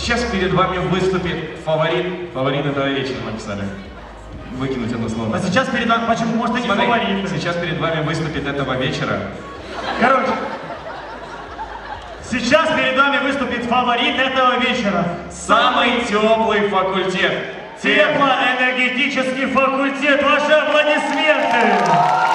Сейчас перед вами выступит фаворит. Фаворит этого вечера написали. Выкинуть одно слово. А сейчас перед вами, почему, может, они Смотри, фавориты? сейчас перед вами выступит этого вечера. Короче, сейчас перед вами выступит фаворит этого вечера. Самый теплый факультет. Теплоэнергетический факультет. Ваши аплодисменты.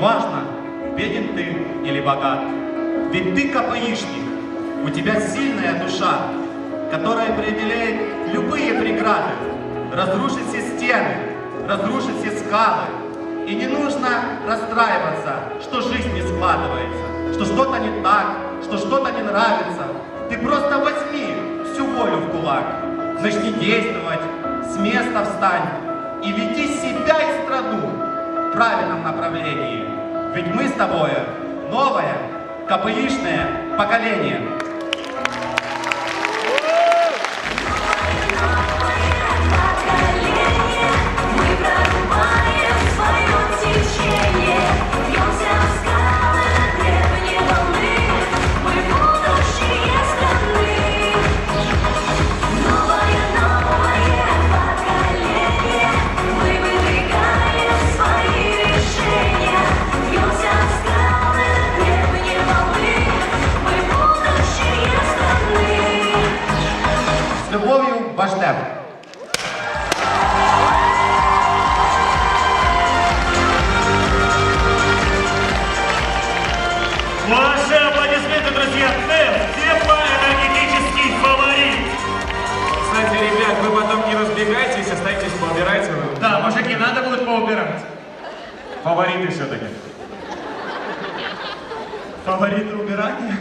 Неважно, беден ты или богат, ведь ты капоишник, у тебя сильная душа, которая преодолеет любые преграды, разрушит все стены, разрушит все скалы. И не нужно расстраиваться, что жизнь не складывается, что что-то не так, что что-то не нравится. Ты просто возьми всю волю в кулак, начни действовать, с места встань и веди себя и страну правильном направлении. Ведь мы с тобой новое, КПИшное поколение. ТЭФ, теплоэнергетический фаворит! Кстати, ребят, вы потом не разбегайтесь, останьтесь поубирать. Да, мужики, надо будет поубирать. Фавориты все-таки. Фавориты убирания?